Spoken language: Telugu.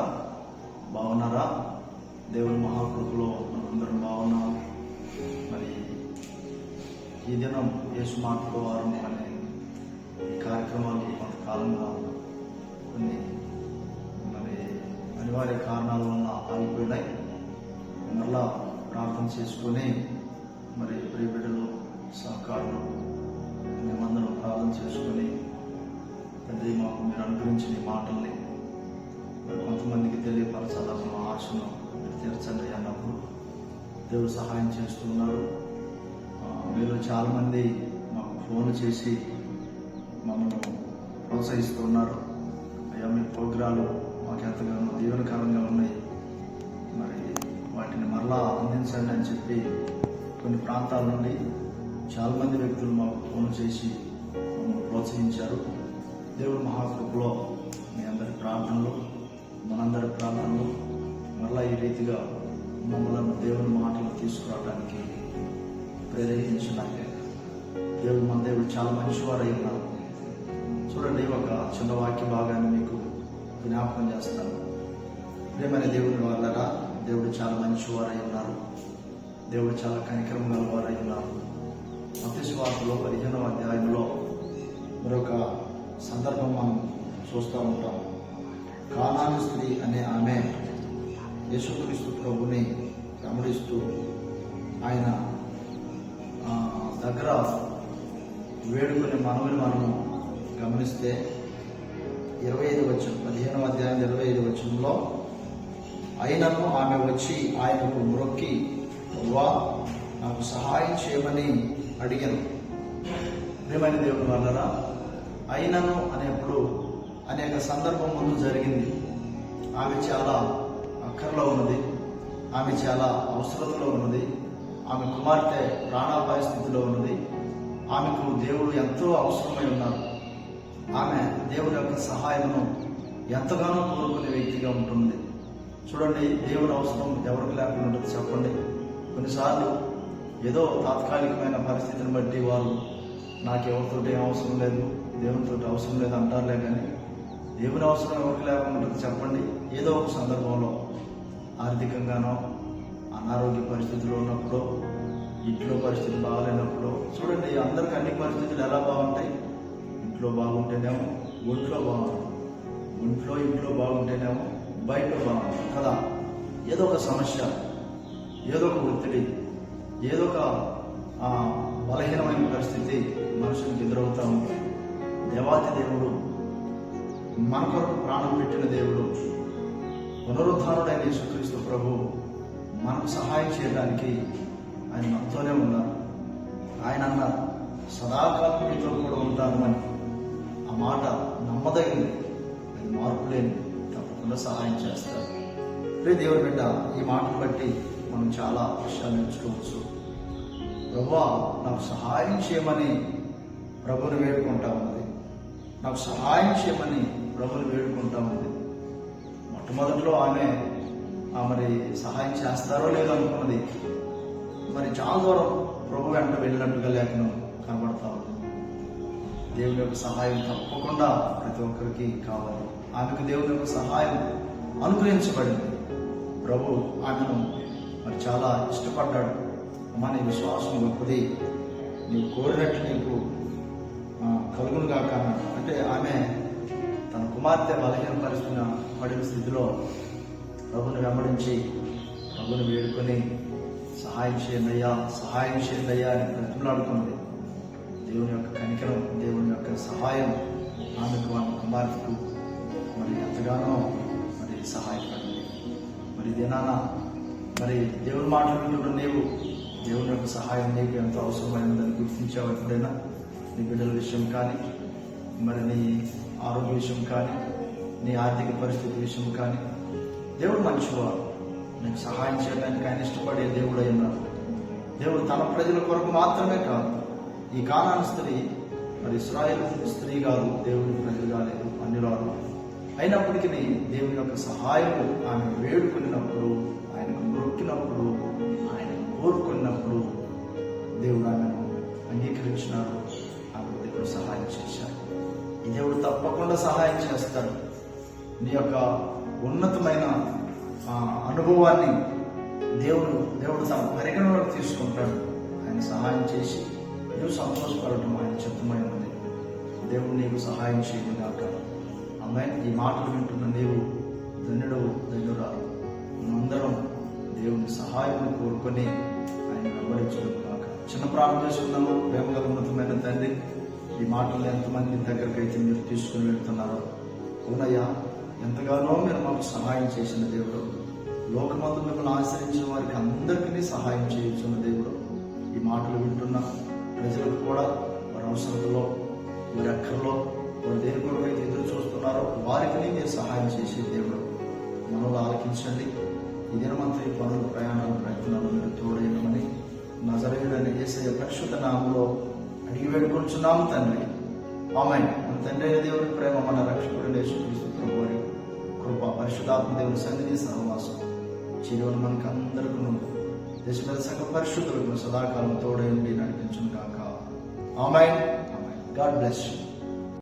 బిడ్డలారా బాగున్నారా? దేవుని మహాకృపలో మనందరం బాగున్నాం. మరి ఈ దినం యేసు మాటలో వారం అనే ఈ కార్యక్రమాలు కొంతకాలంగా కొన్ని మరి అనివార్య కారణాల వలన ఆగిపోయినాయి. మరలా ప్రార్థన చేసుకొని మరి ప్రియబిడ్డలు సహకారులు సహకారం కొంతమందికి తెలియపరచాలన్న ఆశను మీరు తీర్చండి అన్నప్పుడు దేవుడు సహాయం చేస్తున్నారు. మీరు చాలామంది మాకు ఫోన్ చేసి మమ్మల్ని ప్రోత్సహిస్తున్నారు. అయ్యా మీ ప్రోగ్రాలు మాకు ఎంతగానో దీవెనకరంగా ఉన్నాయి. మరి వాటిని మరలా అందించండి అని చెప్పి కొన్ని ప్రాంతాల నుండి చాలామంది వ్యక్తులు మాకు ఫోన్ చేసి మమ్మల్ని ప్రోత్సహించారు. దేవుడు మహాకృపలో మీ అందరి ప్రార్థనలు మనందరి ప్రాణాలు మరలా ఈ రీతిగా మమ్మల్ని దేవుని మాటలు తీసుకురావడానికి ప్రేరేపించినాకే దేవుడు మన దేవుడు చాలా మంచివారు అయి ఉన్నారు చూడండి ఒక చిన్న వాక్య భాగాన్ని మీకు జ్ఞాపకం చేస్తాను. ప్రేమైన దేవుని వాళ్ళరా దేవుడు చాలా మంచివారై ఉన్నారు. దేవుడు చాలా కనికరం గలవారై ఉన్నారు. మత్స్వార్తలో పదిహేనవ అధ్యాయంలో మరొక సందర్భం మనం చూస్తూ ఉంటాం. కానాని స్త్రీ అనే ఆమె యేసుక్రీస్తు ప్రభుని గమనిస్తూ ఆయన దగ్గర వేడుకునే మనవిని మనము గమనిస్తే ఇరవై ఐదు వచ్చిన పదిహేనవ అధ్యాయం ఇరవై ఐదు వచ్చంలో అయినను ఆమె వచ్చి ఆయనకు మొక్కి వా నాకు సహాయం చేయమని అడిగాను. ప్రేమైన దేవుని వల్లరా అయినను అనేప్పుడు అనేక సందర్భం ముందు జరిగింది. ఆమె చాలా అక్కర్లో ఉన్నది. ఆమె చాలా అవసరతలో ఉన్నది. ఆమె కుమార్తె ప్రాణాపాయ స్థితిలో ఉన్నది. ఆమెకు దేవుడు ఎంతో అవసరమై ఉన్నారు. ఆమె దేవుని యొక్క సహాయమును ఎంతగానో కోరుకునే వ్యక్తిగా ఉంటుంది చూడండి దేవుని అవసరం ఎవరికి లేకుండా ఉంటుంది చెప్పండి. కొన్నిసార్లు ఏదో తాత్కాలికమైన పరిస్థితిని బట్టి వాళ్ళు నాకు ఎవరితోటి ఏం అవసరం లేదు దేవునితో అవసరం లేదు అంటారులే కానీ దేవుని అవసరం ఎవరికి లేకుండా ఉంటుంది చెప్పండి. ఏదో ఒక సందర్భంలో ఆర్థికంగానో అనారోగ్య పరిస్థితుల్లో ఉన్నప్పుడు ఇంట్లో పరిస్థితి బాగాలేనప్పుడు చూడండి అందరికి అన్ని పరిస్థితులు ఎలా బాగుంటాయి? ఇంట్లో బాగుంటేనేమో ఒంట్లో బాగుంటుంది. ఒంట్లో ఇంట్లో బాగుంటేనేమో బయట బాగుంటుంది. కదా? ఏదో ఒక సమస్య ఏదో ఒక ఒత్తిడి ఏదో ఒక బలహీనమైన పరిస్థితి మనుషులకు ఎదురవుతా దేవాతి దేవుడు మన కొరకు ప్రాణం పెట్టిన దేవుడు పునరుద్ధారుడైన యేసుక్రీస్తు ప్రభు మనకు సహాయం చేయడానికి ఆయన మనతోనే ఉన్నారు. ఆయన అన్నారు సదాకాలం మీతో కూడా ఉంటాను అని ఆ మాట నమ్మదగింది అది మార్పు లేని తప్పకుండా సహాయం చేస్తారు. ప్రియ దేవుడి బిడ్డ ఈ మాటను బట్టి మనం చాలా విషయాలు నేర్చుకోవచ్చు. ప్రభువా నాకు సహాయం చేయమని ప్రభుని వేడుకుంటా ఉంది. నాకు సహాయం చేయమని ప్రభుని వేడుకుంటా ఉంది ఆమె ఆ మరి సహాయం చేస్తారో లేదో అనుకున్నది. మరి చాలా దూరం ప్రభు వెంట వెళ్ళినట్టుగా లేఖను కనబడతా ఉంది. దేవుని యొక్క సహాయం తప్పకుండా ప్రతి ఒక్కరికి కావాలి. ఆమెకు దేవుని యొక్క సహాయం అనుగ్రహించబడింది. ప్రభు ఆమెను మరి చాలా ఇష్టపడ్డాడు. అమ్మా నీ విశ్వాసం గొప్పది నీవు కోరినట్టు నీకు కలుగును కాక అంటే ఆమె కుమార్తె బలహీన పడిన స్థితిలో ప్రభుని వెంబడించి ప్రభుని వేడుకొని సహాయం చేయండియ్యా సహాయం చేయండియ్యా అని బ్రతిమలాడుకున్నది దేవుని యొక్క కనికరం దేవుని యొక్క సహాయం ఆమెకు ఆమె కుమార్తెకు మరి ఎంతగానో మరి సహాయపడింది మరి దినాన మరి దేవుని మాటలు నీవు దేవుని యొక్క సహాయం నీకు ఎంతో అవసరమైనదని గుర్తించావు ఎప్పుడైనా నీ బిడ్డల విషయం కానీ మరి నీ ఆరోగ్య విషయం కానీ నీ ఆర్థిక పరిస్థితి విషయం కానీ దేవుడు మంచివాడు. నీకు సహాయం చేయడానికి ఆయన ఇష్టపడే దేవుడు అయి ఉన్నారు దేవుడు తన ప్రజల కొరకు మాత్రమే కాదు ఈ కాలాన్ని స్త్రీ మరి ఇస్రాయల్ స్త్రీ కాదు దేవుని ప్రజలు కాలేదు అన్నిరాలు అయినప్పటికీ దేవుని యొక్క సహాయం ఆమె వేడుకున్నప్పుడు ఆయనకు నొక్కినప్పుడు ఆయన కోరుకున్నప్పుడు దేవుడు ఆమెను అంగీకరించినారు ఆమె దేవుడు సహాయం చేశారు దేవుడు తప్పకుండా సహాయం చేస్తాడు. నీ యొక్క ఉన్నతమైన ఆ, అనుభవాన్ని దేవుడు దేవుడు తన పరిగణలోకి తీసుకుంటాడు. ఆయన సహాయం చేసి నీవు సంతోషపడటం ఆయన చిత్తమై ఉంది. దేవుడు నీకు సహాయం చేయడం కాక అమ్మాయి ఈ మాటలు వింటున్న నీవు ధన్యుడవు ధన్యురాలు. అందరం దేవుని సహాయం కోరుకొని ఆయన వెంబడించడం కాక చిన్న ప్రార్థన చేసుకున్నాము ప్రేమగల ఉన్నతమైన తండ్రి ఈ మాటలు ఎంతమంది దగ్గరికి అయితే మీరు తీసుకుని వెళ్తున్నారో? అవునయ్యా ఎంతగానో మీరు మాకు సహాయం చేసిన దేవుడు. లోకమందు మిమ్మల్ని ఆశ్రయించిన వారికి అందరికీ సహాయం చేయించిన దేవుడు. ఈ మాటలు వింటున్న ప్రజలకు కూడా వారి అవసరతలో వారి అక్కర్లో వారు దేని కొరకు అయితే ఎదురు చూస్తున్నారో వారికి మీరు సహాయం చేసే దేవుడు. మనలో ఆలకించండి. ఈ దినమంతా ఈ పనులు ప్రయాణాలు ప్రయత్నాలు మీరు తోడేయమని నజరేయుడని చేసే పరిశుద్ధ నామంలో అడిగి వేడుకొంచున్నాము తండ్రి. ఆమె మన తండ్రి అయిన దేవుని ప్రేమ మన రక్షకుడు వారి కృప పరిశుద్ధాత్మ దేవుని సన్నిధి సహవాసం. చిరువను మనకు అందరికీ దేశ మీద సకల పరిశుద్ధులకు సదాకాలం తోడై ఉండి నడిపించును కాక ఆమె గాడ్ బ్లెస్ యూ.